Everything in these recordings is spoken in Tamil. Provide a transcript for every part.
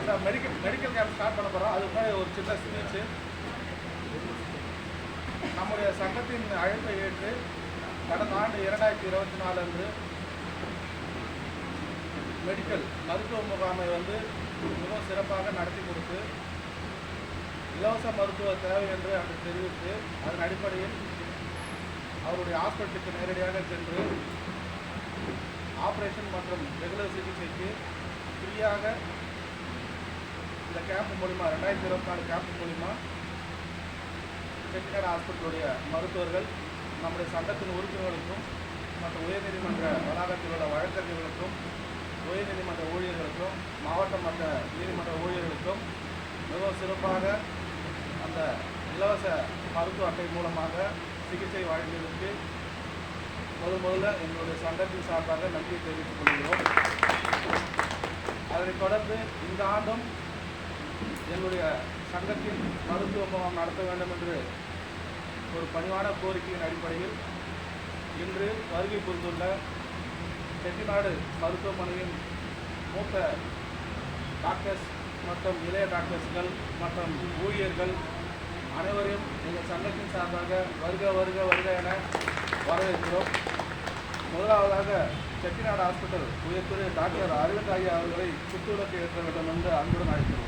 Sir medical medical camp start பண்ண போகிறோம் அதுக்கு முன்னாடி ஒரு சின்ன ஸ்பீச்சு நம்முடைய சங்கத்தின் அழைப்பை ஏற்று கடந்த ஆண்டு இரண்டாயிரத்தி இருபத்தி நாலு அன்று மெடிக்கல் மருத்துவ முகாமை வந்து மிகவும் சிறப்பாக நடத்தி கொடுத்து இலவச மருத்துவ தேவை என்று அவர் தெரிவித்து அதன் அடிப்படையில் அவருடைய ஹாஸ்பிட்டலுக்கு நேரடியாக சென்று ஆப்ரேஷன் மற்றும் ரெகுலர் சிகிச்சைக்கு ஃப்ரீயாக இந்த கேம்ப் மூலிமா ரெண்டாயிரத்தி இருபத்தி நாலு கேம்ப் மூலிமா செட்டிநாடு ஹாஸ்பிட்டலுடைய மருத்துவர்கள் நம்முடைய சட்டத்தின் உறுப்பினர்களுக்கும் மற்ற உயர்நீதிமன்ற வளாகத்தில் உள்ள வழக்கறிஞர்களுக்கும் உயர்நீதிமன்ற ஊழியர்களுக்கும் மாவட்ட மற்ற நீதிமன்ற ஊழியர்களுக்கும் மிகவும் சிறப்பாக அந்த இலவச மருத்துவ அட்டை மூலமாக சிகிச்சை வழங்கியதற்கு முதல் முதல்ல எங்களுடைய சங்கத்தின் சார்பாக நன்றி தெரிவித்துக் கொள்கிறோம். அதனைத் தொடர்ந்து இந்த ஆண்டும் எங்களுடைய சங்கத்தின் மருத்துவ முகாம் நடத்த வேண்டும் என்று ஒரு பணிவான கோரிக்கையின் அடிப்படையில் இன்று வருகை புரிந்துள்ள செட்டிநாடு மருத்துவமனையின் மூத்த டாக்டர்ஸ் மற்றும் இளைய டாக்டர்ஸ்கள் மற்றும் ஊழியர்கள் அனைவரையும் எங்கள் சங்கத்தின் சார்பாக வருக வருக வருக என வரவேற்கிறோம். முதலாவதாக செட்டிநாடு ஹாஸ்பிட்டல் உயர்த்துறை டாக்டர் அரவிந்த் ஐயா அவர்களை சுற்றுலக்கு ஏற்ற வேண்டும் என்று அன்புடன் அழைக்கிறோம்.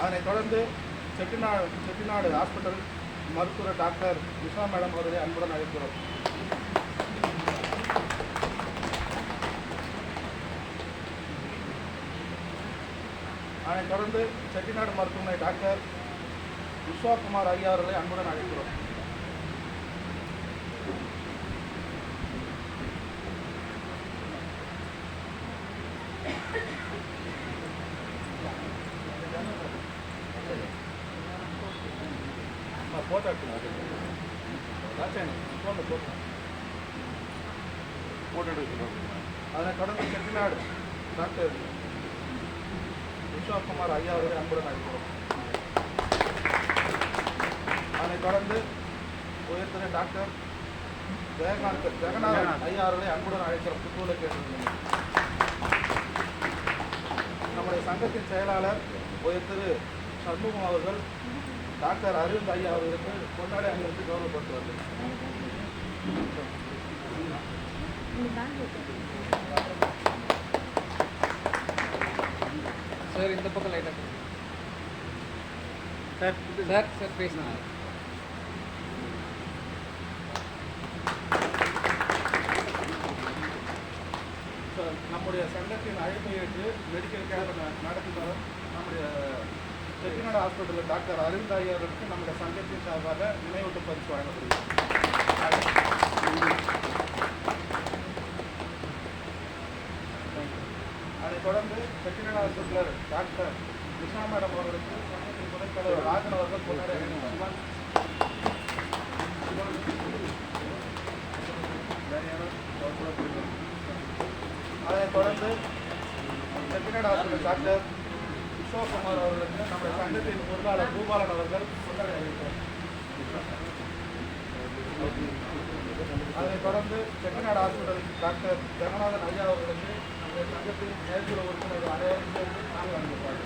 அதனைத் தொடர்ந்து செட்டிநாடு செட்டிநாடு ஹாஸ்பிட்டல் மருத்துவ டாக்டர் விஸ்வா மேடம் அவர்களை அன்புடன் அழைக்கிறோம். அதனைத் தொடர்ந்து செட்டிநாடு மருத்துவமனை டாக்டர் விஸ்வாகுமார் ஐயா அவர்களை அன்புடன் அழைக்கிறோம். ஃபோட்டோ எடுத்துக்கலாம் ராஜாணி ஃபோனில் ஃபோட்டோ ஃபோட்டோ எடுக்கணும் அதனைத் தொடர்ந்து செட்டிநாடு டாக்டர் விஸ்வகுமார் ஐயா அவர்களை அன்புடன் அழைக்கிறோம் அதனை தொடர்ந்து உயர்த்தின டாக்டர் ஜெயகாந்த் ஜெகநாதன் ஐயா அவர்களை அன்புடன் அழைக்கிறோம் புத்தூரில் கேட்டிருந்தீங்க நம்முடைய சங்கத்தின் செயலாளர் உயர்திரு சண்முகம் அவர்கள் டாக்டர் அரவிந்த் ஐயா அவர்களுக்கு கொண்டாடி அணிவித்து கௌரவப்படுத்துவார்கள். சார் இந்த பக்கம் லைட்டாக சார் சார் சார் பேசுனா சார், நம்முடைய சங்கத்தின் அழைப்பை ஏற்று மெடிக்கல் கேம்ப் நடத்தி வரும் நம்முடைய செட்டிநாடு ஹாஸ்பிட்டலில் டாக்டர் அரவிந்த் ஐயா நம்முடைய சங்கத்தின் சார்பாக நினைவூட்ட பரிசு வழங்கப்படுகிறது. அதைத் தொடர்ந்து செட்டிநாடு ஹாஸ்பிட்டலர் டாக்டர் கிருஷ்ணா மேடம் அவர்களுக்கு சங்கத்தின் துணைத் தலைவர் ராஜன் அவர்கள் கொண்டாடி அதைத் தொடர்ந்து செட்டிநாடு ஹாஸ்பிட்டல் டாக்டர் விஸ்வகுமார் அவர்களுக்கு நம்முடைய சங்கத்தின் பொருளாளர் பூபாலன் அவர்கள் கொண்டாடி அறிவித்தார் அதனைத் தொடர்ந்து செட்டிநாடு ஹாஸ்பிட்டல் டாக்டர் ஜெகநாதன் ஐயா அவர்களுக்கு நம்முடைய சங்கத்தின் செயற்குழு உறுப்பினர்கள் அனைவரும் சேர்ந்து நாங்கள் வழங்கப்படுகிறோம்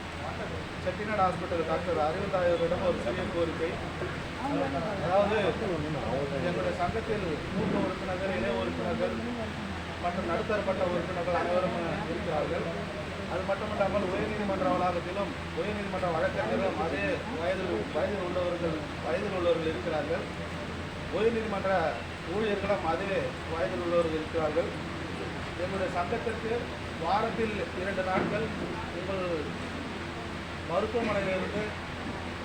செட்டிநாடு ஹாஸ்பிட்டல் டாக்டர் அறுபதாயிரம் ஒரு சிறிய கோரிக்கை. அதாவது எங்களுடைய சங்கத்தில் மூத்த உறுப்பினர்கள் இணை உறுப்பினர்கள் மற்றும் நடுத்தரப்பட்ட உறுப்பினர்கள் அனைவரும் இருக்கிறார்கள். அது மட்டுமல்லாமல் உயர்நீதிமன்ற வளாகத்திலும் உயர்நீதிமன்ற வழக்கறிஞர்களும் அதே வயதில் வயதில் உள்ளவர்கள் வயதில் உள்ளவர்கள் இருக்கிறார்கள். உயர்நீதிமன்ற ஊழியர்களும் அதே வயதில் உள்ளவர்கள் இருக்கிறார்கள். எங்களுடைய சங்கத்திற்கு வாரத்தில் இரண்டு நாட்கள் எங்கள் மருத்துவமனையிலிருந்து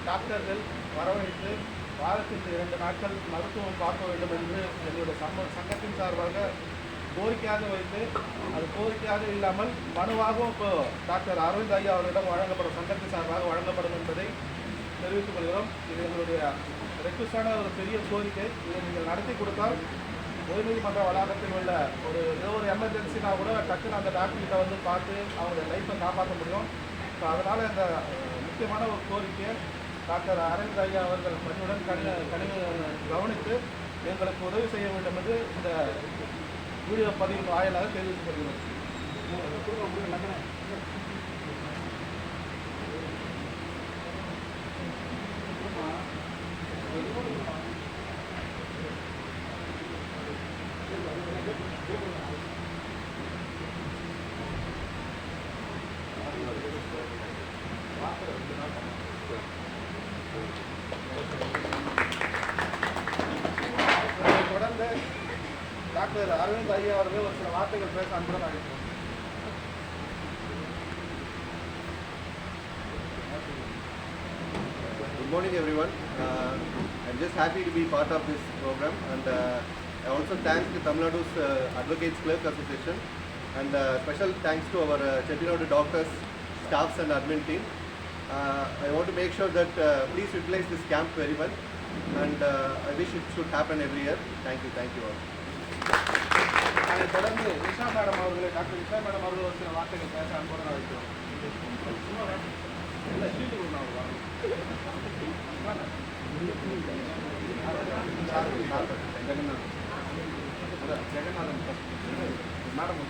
டாக்டர்கள் வரவழைத்து வாரத்திற்கு இரண்டு நாட்கள் மருத்துவம் பார்க்க வேண்டும் என்று எங்களுடைய சம்ம சங்கத்தின் சார்பாக கோரிக்கையாக வைத்து அது கோரிக்கையாக இல்லாமல் மனுவாகவும் இப்போ டாக்டர் அரவிந்த் ஐயா அவர்களிடம் வழங்கப்படும் சங்கத்தின் சார்பாக வழங்கப்படும் என்பதை தெரிவித்துக் கொள்கிறோம். இது எங்களுடைய ரெக்வஸ்டான ஒரு பெரிய கோரிக்கை. இதை நீங்கள் நடத்தி கொடுத்தால் உயர்நீதிமன்ற வளாகத்தில் உள்ள ஒரு ஏதோ ஒரு எமர்ஜென்சினா கூட டக்குன்னு அந்த டாக்டர்கிட்ட வந்து பார்த்து அவங்க லைஃப்பை காப்பாற்ற முடியும். ஸோ அதனால் இந்த முக்கியமான ஒரு கோரிக்கையை டாக்டர் அரவிந்த் ஐயா அவர்கள் பணியுடன் கணி கனி கவனித்து எங்களுக்கு உதவி செய்ய வேண்டும் என்று இந்த வீடியோ பதிவின் வாயிலாக தெரிவித்துக் டாக்டர் அரவிந்த் ஐயா அவர்கள் ஒரு சில வார்த்தைகள் பேச அன்புடன் அழைக்கிறோம் Good morning, everyone. Uh, I'm just happy to be part of this program, and uh, I also thank the Tamil Nadu's uh, Advocates Clerk Association, and uh, special thanks to our uh, Chettinadu doctors, staffs, and admin team. Uh, I want to make sure that uh, please utilize this camp very well, and uh, I wish it should happen every year. Thank you, thank you all. அதைத் தொடர்ந்து நிஷா மேடம் அவர்களை டாக்டர் நிஷா மேடம் அவர்கள் ஒரு சில வார்த்தைகள் பேச அன்புடன் அழைக்கிறோம் இல்லை சீட்டு கொடுங்க அவங்க ஜெகநாதன் ஜெகநாதன் மேடம்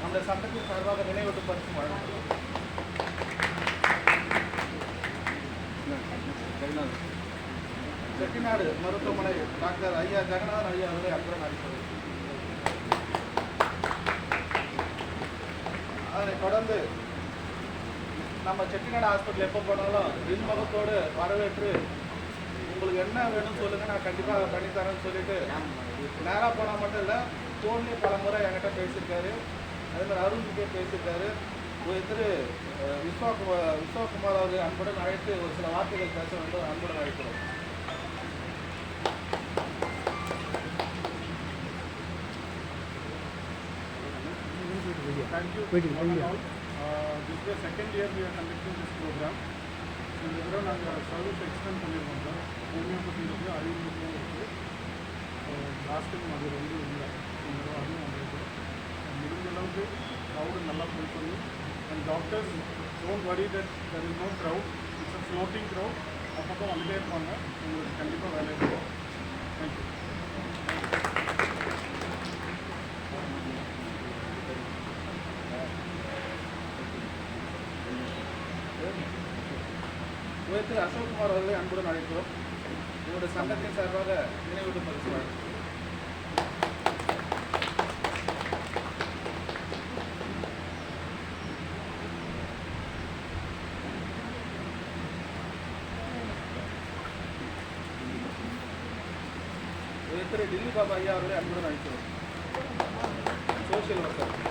நம்முடைய சட்டத்தின் சார்பாக நினைவூட்டு பரிசு வழங்கப்படும். செட்டிநாடு மருத்துவமனை டாக்டர் ஐயா ஜெகநாதன் ஐயா அவர்களை அன்புடன் அழைப்பது அதனைத் தொடர்ந்து நம்ம செட்டிநாடு ஹாஸ்பிட்டல் எப்போ போனாலும் விண்முகத்தோடு வரவேற்று உங்களுக்கு என்ன வேணும்னு சொல்லுங்க நான் கண்டிப்பாக பண்ணித்தரேன்னு சொல்லிட்டு நேராக போனால் மட்டும் இல்லை ஃபோன்லேயே பல முறை என்கிட்ட பேசியிருக்காரு. அதே மாதிரி அருண்கிட்டே பேசியிருக்காரு. திரு விஸ்வா விஸ்வகுமார் அவர்கள் அன்புடன் அழைத்து ஒரு சில வார்த்தைகள் பேச வேண்டும் அன்புடன் அழைக்கிறோம். Thank you. One and all. Uh, This is the second year we are conducting this program. இந்த தடவை நாங்கள் சர்வீஸ் எக்ஸ்டெண்ட் பண்ணியிருக்கோம் சார் ஹோமியோபதி இருக்குது ஆயுர்வேதியும் இருக்குது லாஸ்ட் டைம் அது ரெண்டு இல்லை இந்த தடவை அதுவும் வந்திருக்கு முடிஞ்ச அளவுக்கு க்ரௌடு நல்லா ஃபுல் பண்ணி and doctors don't worry that there is no crowd it's a floating crowd அப்பப்போ வந்துட்டே இருப்பாங்க உங்களுக்கு கண்டிப்பாக வேலை இருக்கும் தேங்க்யூ உயர்த்து அசோக்குமார் அவர்களை அன்புடன் அழைக்கிறோம். என்னுடைய சங்கத்தின் சார்பாக நினைவூட்டும் பரிசு வழங்குகிறோம் உயர்த்திரு டில்லி பாபா ஐயா அவர்களை அன்புடன் அழைக்கிறோம். Social worker